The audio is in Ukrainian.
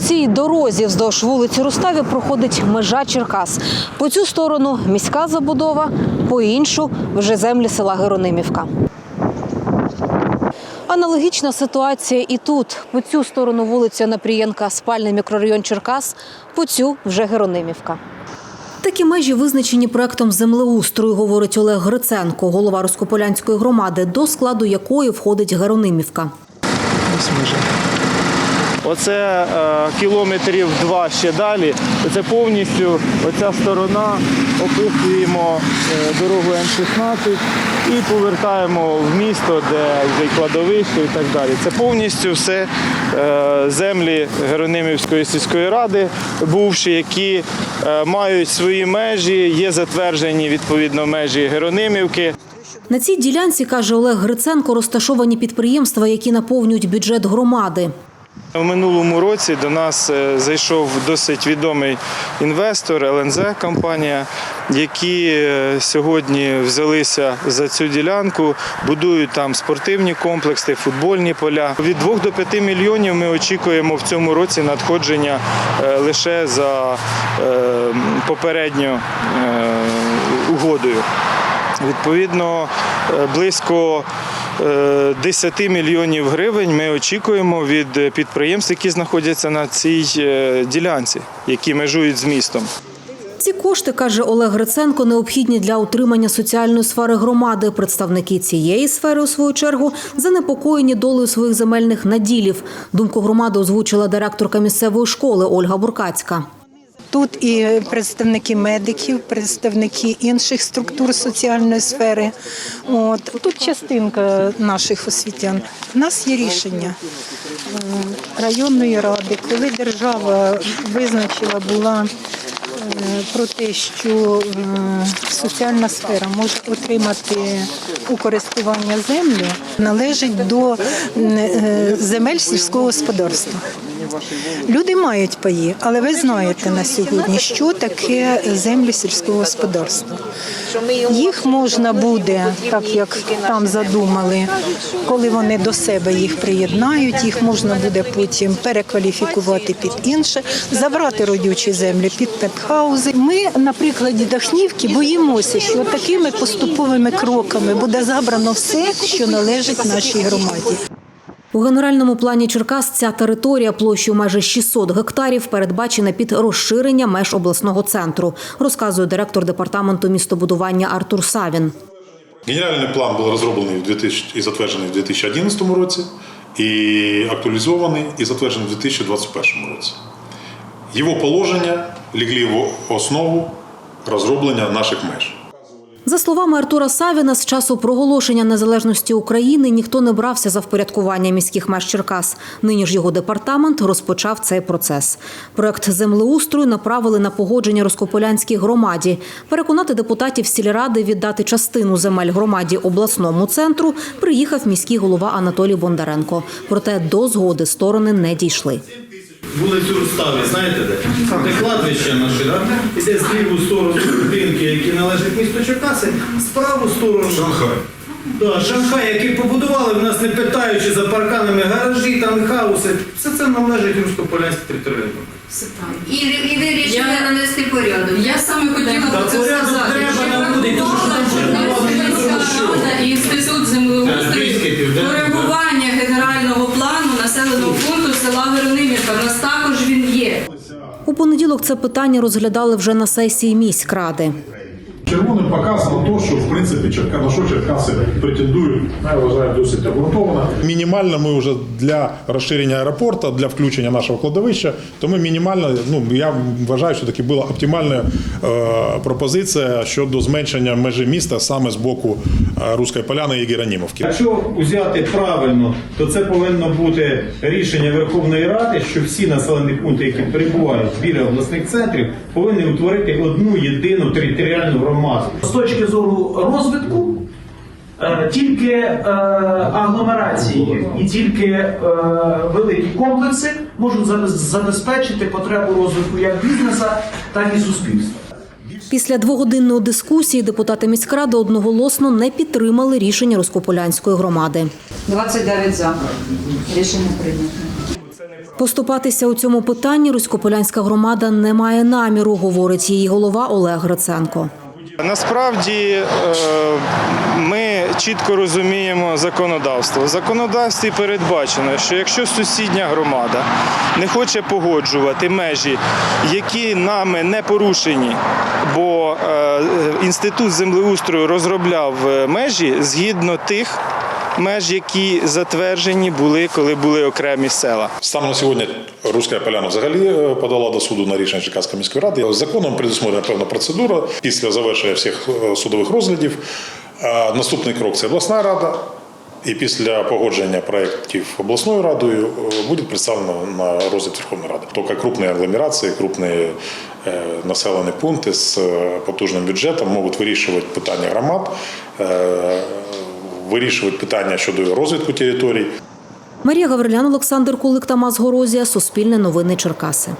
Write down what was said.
Цій дорозі вздовж вулиці Руставі проходить межа Черкас. По цю сторону міська забудова, по іншу вже землі села Геронимівка. Аналогічна ситуація і тут. По цю сторону вулиця Напрієнка, спальний мікрорайон Черкас, по цю вже Геронимівка. Такі межі визначені проектом землеустрою, говорить Олег Гриценко, голова Роскополянської громади, до складу якої входить Геронимівка. Ось межа. Оце е, кілометрів два ще далі. Це повністю оця сторона описуємо е, дорогу М16 і повертаємо в місто, де вже кладовище і так далі. Це повністю все е, землі Геронимівської сільської ради, бувші, які мають свої межі, є затверджені відповідно межі Геронимівки. На цій ділянці, каже Олег Гриценко, розташовані підприємства, які наповнюють бюджет громади. У минулому році до нас е, зайшов досить відомий інвестор ЛНЗ компанія, які е, сьогодні взялися за цю ділянку, будують там спортивні комплекси, футбольні поля. Від 2 до 5 мільйонів ми очікуємо в цьому році надходження е, лише за попередньо е, угодою. Відповідно, близько 10 мільйонів гривень ми очікуємо від підприємств, які знаходяться на цій е, ділянці, які межують з містом. Ці кошти, каже Олег Гриценко, необхідні для утримання соціальної сфери громади. Представники цієї сфери, у свою чергу, занепокоєні долею своїх земельних наділів. Думку громади озвучила директорка місцевої школи Ольга Буркацька. Тут і представники медиків, представники інших структур соціальної сфери. От тут частинка наших освітян. У нас є рішення е, районної ради, коли держава визначила була е, про те, що е, соціальна сфера може отримати у користування землі, належить до земель сільського господарства. Люди мають паї, але ви знаєте на сьогодні, що таке землі сільського господарства. Їх можна буде, так як там задумали, коли вони до себе їх приєднають, їх можна буде потім перекваліфікувати під інше, забрати родючі землі під пентхаузи. Ми на прикладі Дахнівки боїмося, що такими поступовими кроками буде забрано все, що належить нашій громаді. У генеральному плані Черкас ця територія площею майже 600 гектарів передбачена під розширення меж обласного центру, розказує директор департаменту містобудування Артур Савін. Генеральний план був розроблений в 2000 і затверджений в 2011 році, і актуалізований і затверджений в 2021 році. Його положення легли в основу розроблення наших меж. За словами Артура Савіна, з часу проголошення незалежності України ніхто не брався за впорядкування міських меж Черкас. Нині ж його департамент розпочав цей процес. Проект землеустрою направили на погодження Роскополянській громаді. Переконати депутатів сільради віддати частину земель громаді обласному центру приїхав міський голова Анатолій Бондаренко. Проте до згоди сторони не дійшли. Вулицю Руставі, знаєте де? Де кладбище наше, да? Іде з ліву сторону будинки, які належать місту Черкаси, з праву сторону. Шанхай. Да, Шанхай, який побудували, в нас не питаючи за парканами гаражі, там хауси. Все це належить Руськополянській територіальній. Все так. І, і вирішили навести порядок. Я саме хотіла Та про це порядок сказати. треба що наводити, тому що там Верховна вже Верховна Рада і інститут землеустрою коригування генерального плану населеного пункту села Веронимівка. У нас також він є. У понеділок це питання розглядали вже на сесії міськради. Червоним показано те, що в принципі Черка, на що Черкаси претендують, я вважаю, досить обґрунтовано. Мінімально ми вже для розширення аеропорту, для включення нашого кладовища, то ми мінімально, ну я вважаю, що таки була оптимальна е, пропозиція щодо зменшення межі міста саме з боку е, Руської Поляни і Геронімовки. Якщо взяти правильно, то це повинно бути рішення Верховної Ради, що всі населені пункти, які перебувають біля обласних центрів, повинні утворити одну єдину територіальну громаду. З точки зору розвитку, е, тільки е, агломерації і тільки е, великі комплекси можуть забезпечити потребу розвитку як бізнесу, так і суспільства. Після двогодинної дискусії депутати міськради одноголосно не підтримали рішення Роскополянської громади. 29 за. Рішення прийнято. Поступатися у цьому питанні Руськополянська громада не має наміру, говорить її голова Олег Гриценко. Насправді е, ми чітко розуміємо законодавство. В законодавстві передбачено, що якщо сусідня громада не хоче погоджувати межі, які нами не порушені, бо е, інститут землеустрою розробляв е, межі згідно тих меж, які затверджені були, коли були окремі села. Станом на сьогодні Руська Поляна взагалі е, подала до суду на рішення Черкаської міської ради. Законом предусмотрена певна процедура після завершення всіх е, судових розглядів. е, Наступний крок це обласна рада. І після погодження проєктів обласною радою буде представлено на розгляд Верховної Ради. Тільки крупні агломерації, крупні населені пункти з потужним бюджетом можуть вирішувати питання громад, вирішувати питання щодо розвитку територій. Марія Гаврилян, Олександр Кулик, Тамас Горозія, Суспільне новини Черкаси.